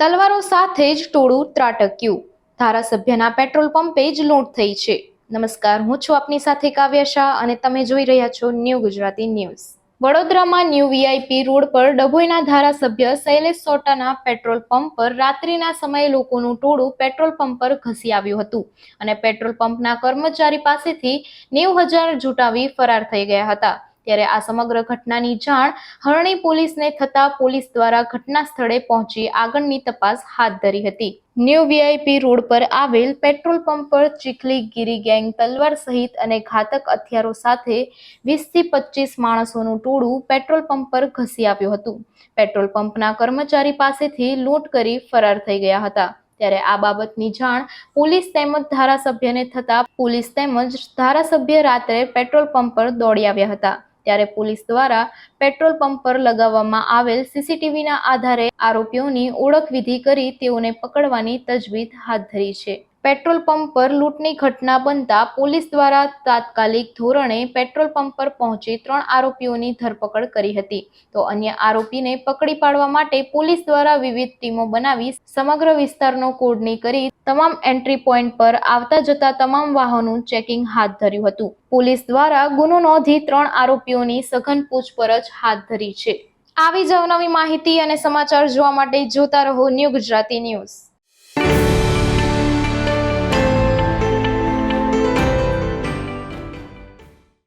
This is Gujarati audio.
તલવારો સાથે જ ટોળું ત્રાટક્યું. ધારાસભ્યના પેટ્રોલ પંપે જ લૂંટ થઈ છે. નમસ્કાર, હું છું આપની સાથે કાવ્યા શાહ અને તમે જોઈ રહ્યા છો ન્યૂ ગુજરાતી ન્યૂઝ. વડોદરામાં ન્યૂ વીઆઈપી રોડ પર ડભોઈના ધારાસભ્ય શૈલેષ સોટાના પેટ્રોલ પંપ પર રાત્રિના સમયે લોકોનું ટોળું પેટ્રોલ પંપ પર ઘસી આવ્યું હતું અને પેટ્રોલ પંપના કર્મચારી પાસેથી નેવું હજાર જૂટાવી ફરાર થઈ ગયા હતા. ત્યારે આ સમગ્ર ઘટનાની જાણ હરણી પોલીસને થતા પોલીસ દ્વારા ઘટના સ્થળે પહોંચી આગળની તપાસ હાથ ધરી હતી. ન્યૂ વીઆઈપી રોડ પર આવેલ પેટ્રોલ પંપ પર ચીખલી ગીરી ગેંગ તલવાર સહિત અને ઘાતક હથિયારો સાથે વીસથી પચીસ માણસોનું ટોળું પેટ્રોલ પંપ પર ઘસી આવ્યું હતું. પેટ્રોલ પંપના કર્મચારી પાસેથી લૂંટ કરી ફરાર થઈ ગયા હતા. ત્યારે આ બાબતની જાણ પોલીસ તેમજ ધારાસભ્યને થતા પોલીસ તેમજ ધારાસભ્ય રાત્રે પેટ્રોલ પંપ પર દોડી આવ્યા હતા. ત્યારે પોલીસ દ્વારા પેટ્રોલ પંપ પર લગાવવામાં આવેલ સીસીટીવીના આધારે આરોપીઓની ઓળખ વિધિ કરી તેઓને પકડવાની તજવીજ હાથ ધરી છે. પેટ્રોલ પંપ પર લૂંટની ઘટના બનતા પોલીસ દ્વારા તાત્કાલિક ધોરણે પેટ્રોલ પંપ પર પહોંચી ત્રણ આરોપીઓની ધરપકડ કરી હતી. તો અન્ય આરોપીને પકડી પાડવા માટે પોલીસ દ્વારા વિવિધ ટીમો બનાવી સમગ્ર વિસ્તારનો કોડની કરી તમામ એન્ટ્રી પોઈન્ટ પર આવતા જતા તમામ વાહનોનું ચેકિંગ હાથ ધર્યું હતું. પોલીસ દ્વારા ગુનો નોંધી ત્રણ આરોપીઓની સઘન પૂછપરછ હાથ ધરી છે. આવી જ અવનવી માહિતી અને સમાચાર જોવા માટે જોતા રહો ન્યૂ ગુજરાતી ન્યૂઝ.